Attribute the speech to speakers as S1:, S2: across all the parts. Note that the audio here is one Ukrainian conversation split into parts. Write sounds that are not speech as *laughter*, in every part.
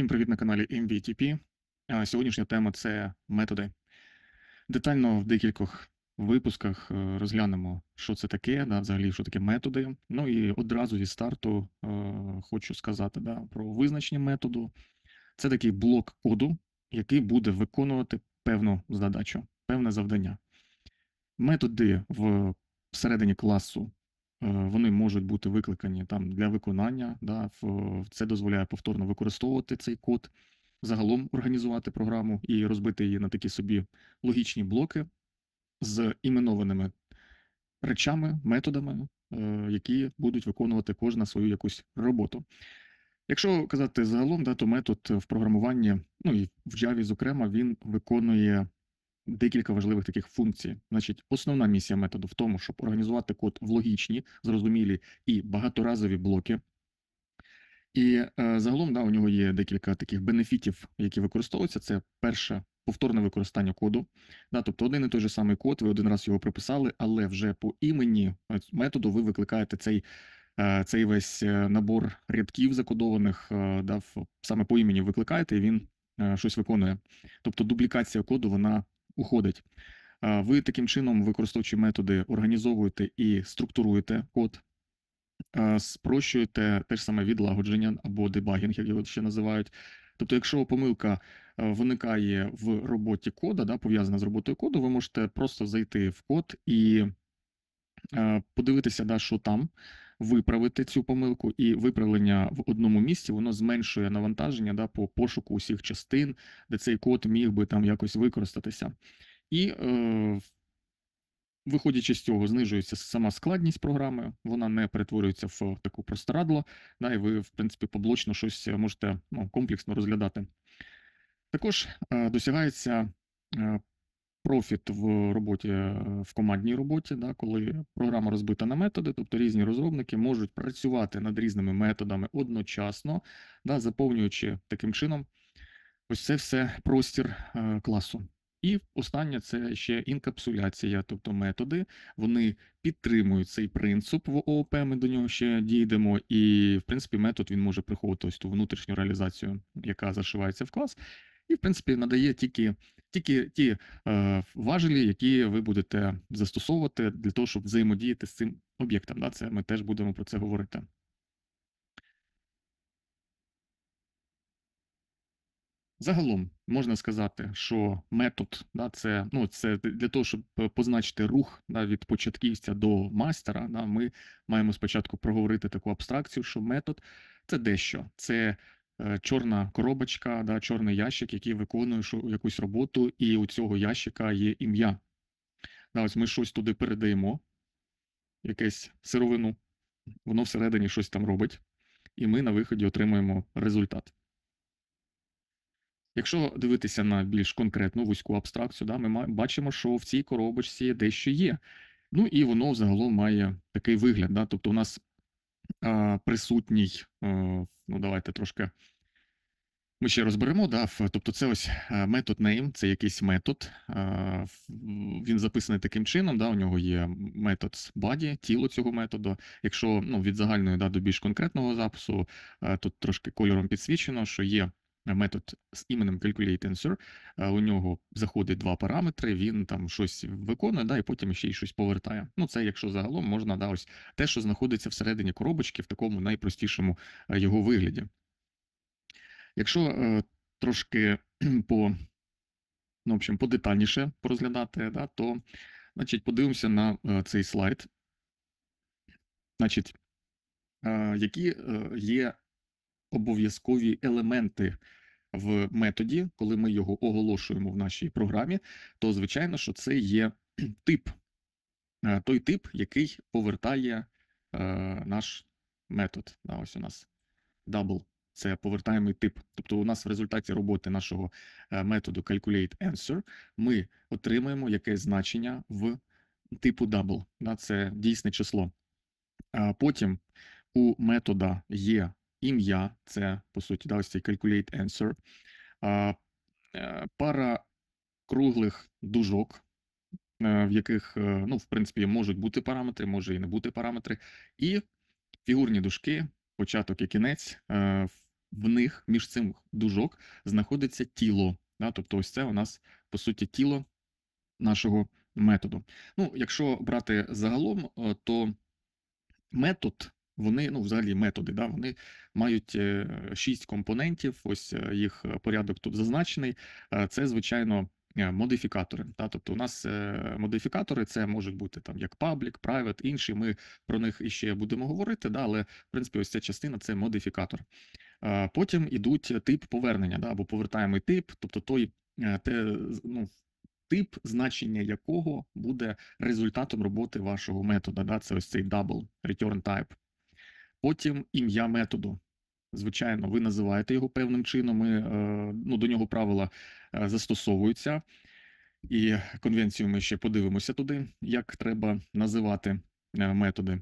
S1: Всім привіт на каналі MVTP. Сьогоднішня тема це методи. Детально в декількох випусках е, розглянемо, що це таке, да, взагалі, що таке методи. Ну і одразу зі старту е, хочу сказати да, про визначення методу. Це такий блок коду, який буде виконувати певну задачу, певне завдання. Методи в всередині класу е, вони можуть бути викликані там для виконання. Да, Це дозволяє повторно використовувати цей код, загалом організувати програму і розбити її на такі собі логічні блоки з іменованими речами, методами, е, які будуть виконувати кожна свою якусь роботу. Якщо казати загалом, да, то метод в програмуванні, ну і в Java, зокрема, він виконує декілька важливих таких функцій. Значить, основна місія методу в тому, щоб організувати код в логічні, зрозумілі і багаторазові блоки. І е, загалом да, у нього є декілька таких бенефітів, які використовуються. Це перше повторне використання коду. Да, тобто один і той же самий код, ви один раз його приписали, але вже по імені е, методу ви викликаєте цей, е, цей весь е, набор рядків закодованих, е, да, саме по імені викликаєте, і він е, щось виконує. Тобто дублікація коду вона уходить. Ви таким чином, використовуючи методи, організовуєте і структуруєте код, спрощуєте те ж саме відлагодження або дебагінг, як його ще називають. Тобто, якщо помилка виникає в роботі кода, да, пов'язана з роботою коду, ви можете просто зайти в код і подивитися, да, що там, виправити цю помилку, і виправлення в одному місці воно зменшує навантаження да, по пошуку усіх частин, де цей код міг би там якось використатися. І е, Виходячи з цього, знижується сама складність програми, вона не перетворюється в таку простирадло, да, і ви, в принципі, поблочно щось можете ну, комплексно розглядати. Також е, досягається е, профіт в роботі, е, в командній роботі, да, коли програма розбита на методи, тобто різні розробники можуть працювати над різними методами одночасно, да, заповнюючи таким чином ось це все простір е, класу. І останнє це ще інкапсуляція, тобто методи, вони підтримують цей принцип в ООП, ми до нього ще дійдемо, і в принципі метод він може приховувати ось ту внутрішню реалізацію, яка зашивається в клас, і в принципі надає тільки, тільки ті е, важелі, які ви будете застосовувати для того, щоб взаємодіяти з цим об'єктом. Да? Це ми теж будемо про це говорити. Загалом можна сказати, що метод, да, це ну це для того, щоб е, позначити рух да, від початківця до майстера. Да, ми маємо спочатку проговорити таку абстракцію, що метод це дещо. Це чорна коробочка, да, чорний ящик, який виконує якусь роботу, і у цього ящика є ім'я. Да, ось ми щось туди передаємо, якесь сировину, воно всередині щось там робить, і ми на виході отримуємо результат. Якщо дивитися на більш конкретну вузьку абстракцію, да, ми бачимо, що в цій коробочці дещо є. Ну і воно загалом має такий вигляд. Да? Тобто у нас присутній, ну давайте трошки ми ще розберемо. Да? Тобто це ось метод name, це якийсь метод. Він записаний таким чином, да? у нього є метод body, тіло цього методу. Якщо ну, від загальної да, до більш конкретного запису, тут трошки кольором підсвічено, що є метод з іменем CalculateAnswer, е, у нього заходить два параметри, він там щось виконує, да, і потім ще й щось повертає. Ну, це якщо загалом можна, да, ось те, що знаходиться всередині коробочки в такому найпростішому е, його вигляді. Якщо е, трошки по, ну, в общем, подетальніше порозглядати, да, то значить, подивимося на е, цей слайд. Значить, е, які е, є обов'язкові елементи в методі, коли ми його оголошуємо в нашій програмі, то звичайно, що це є *clears throat* тип, Е, той тип, який повертає е, наш метод. Ось у нас double. Це повертаємий тип. Тобто, у нас в результаті роботи нашого е, методу CalculateAnswer ми отримаємо якесь значення в типу double. Це дійсне число. А Потім у метода є ім'я, це по суті да, ось цей calculate answer, е, пара круглих дужок, е, в яких, е, ну, в принципі, можуть бути параметри, може і не бути параметри, і фігурні дужки, початок і кінець, в- них між цим дужок знаходиться тіло. Да? Тобто, ось це у нас по суті тіло нашого методу. Ну, якщо брати загалом, то метод, вони, ну, взагалі, методи, да, вони мають е, шість компонентів. Ось е, їх порядок тут зазначений. Це, звичайно, модифікатори. Да? Тобто, у нас модифікатори це можуть бути там як public, private, інші. Ми про них іще будемо говорити, да? але в принципі, ось ця частина це модифікатор. Потім ідуть тип повернення, да? або повертаємий тип, тобто той те, ну, тип, значення якого буде результатом роботи вашого методу. Да? Це ось цей double return type. Потім ім'я методу. Звичайно, ви називаєте його певним чином. і, е, ну, До нього правила е, застосовуються. І конвенцію ми ще подивимося туди, як треба називати е, методи.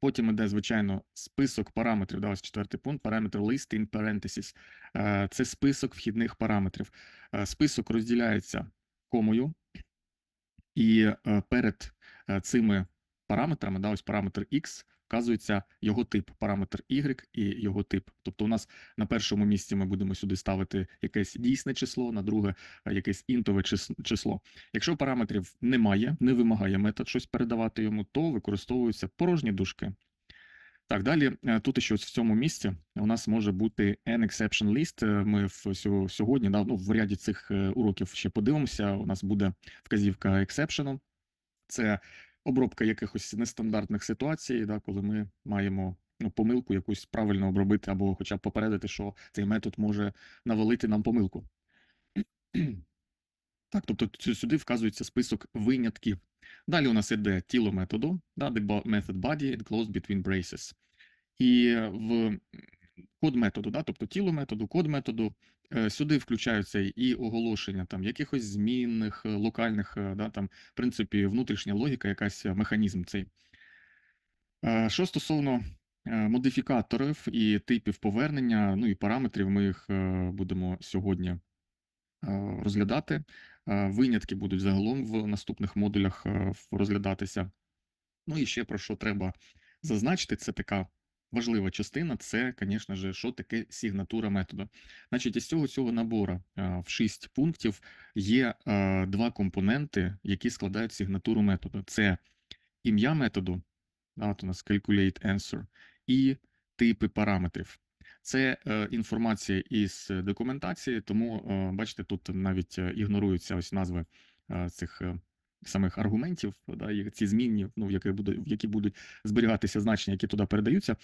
S1: Потім іде, звичайно, список параметрів. Да, ось четвертий пункт, параметр list in parentheses. Це список вхідних параметрів. Список розділяється комою, і перед цими параметрами, да, ось параметр X, вказується його тип, параметр Y і його тип. Тобто, у нас на першому місці ми будемо сюди ставити якесь дійсне число, на друге е, якесь інтове число. Якщо параметрів немає, не вимагає метод щось передавати йому, то використовуються порожні дужки. Так, далі е, тут ще в цьому місці у нас може бути an exception list. Е, ми в сьогодні ну, в ряді цих уроків ще подивимося. У нас буде вказівка exception. Це обробка якихось нестандартних ситуацій, да, коли ми маємо ну, помилку якусь правильно обробити, або хоча б попередити, що цей метод може навалити нам помилку. Так, тобто сюди вказується список винятків. Далі у нас іде тіло методу, да, the method body enclosed between braces. І в код методу, да, тобто тіло методу, код методу, сюди включаються і оголошення там якихось змінних, е, локальних, е, да, там, в принципі, внутрішня логіка, якась механізм цей. Що стосовно модифікаторів і типів повернення, ну і параметрів, ми їх будемо сьогодні розглядати. Винятки будуть загалом в наступних модулях розглядатися. Ну і ще про що треба зазначити, це така важлива частина, це, звісно ж, що таке сигнатура методу. Значить, із цього цього набору в 6 пунктів є два компоненти, які складають сигнатуру методу. Це ім'я методу, от у нас calculate answer, і типи параметрів. Це е, інформація із документації, тому е, бачите, тут навіть е, ігноруються ось назви цих самих аргументів, да, ці змінні, ну, в які будуть, які будуть зберігатися значення, які туди передаються.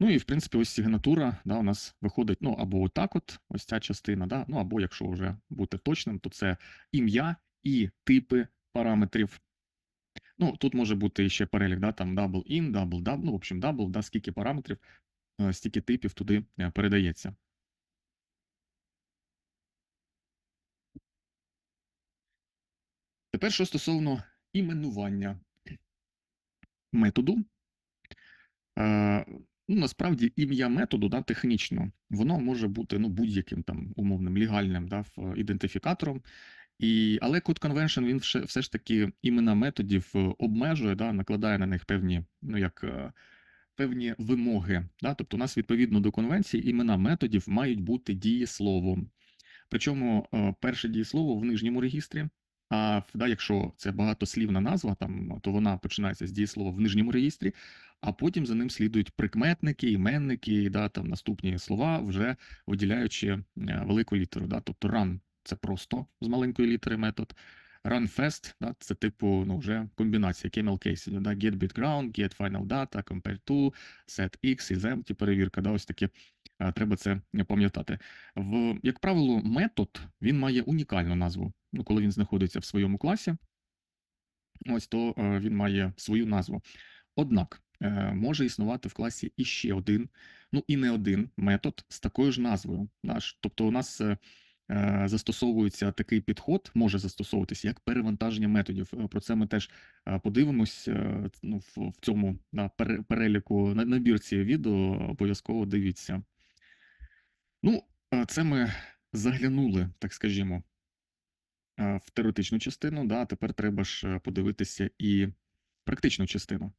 S1: Ну і в принципі, ось сигнатура да, у нас виходить ну, або отак, от ось ця частина, да, ну або якщо вже бути точним, то це ім'я і типи параметрів. Ну, тут може бути ще перелік, да, там double in, double double, ну, в общем, double, да, скільки параметрів Е, стільки типів туди е, передається. Тепер, що стосовно іменування методу, е, ну, насправді ім'я методу да, технічно, воно може бути ну, будь-яким там умовним легальним да, ідентифікатором. І, Але Code Convention він все, все ж таки імена методів обмежує, да, накладає на них певні, ну як певні вимоги. Да? Тобто, у нас відповідно до конвенції імена методів мають бути дієсловом. Причому е, перше дієслово в нижньому регістрі. А да, якщо це багатослівна назва, там то вона починається з дієслова в нижньому регістрі, а потім за ним слідують прикметники, іменники, да, там наступні слова, вже виділяючи е, велику літеру. Да, Тобто run – це просто з маленької літери метод. RunFast, да, це типу ну, вже комбінація camel case, да, get bitground, get final data, compare to, set x is empty, перевірка. Да, ось такі треба це пам'ятати. В, Як правило, метод він має унікальну назву. Ну, Коли він знаходиться в своєму класі, ось то він має свою назву. Однак е, може існувати в класі іще один, ну і не один метод з такою ж назвою. Тобто, у нас е, Е, застосовується такий підход, може застосовуватися як перевантаження методів. Е, про це ми теж е, подивимось ну, в цьому на переліку на набірці відео. Обов'язково дивіться. Ну, це ми заглянули, так скажімо, в теоретичну частину. Да, Тепер треба ж подивитися і практичну частину.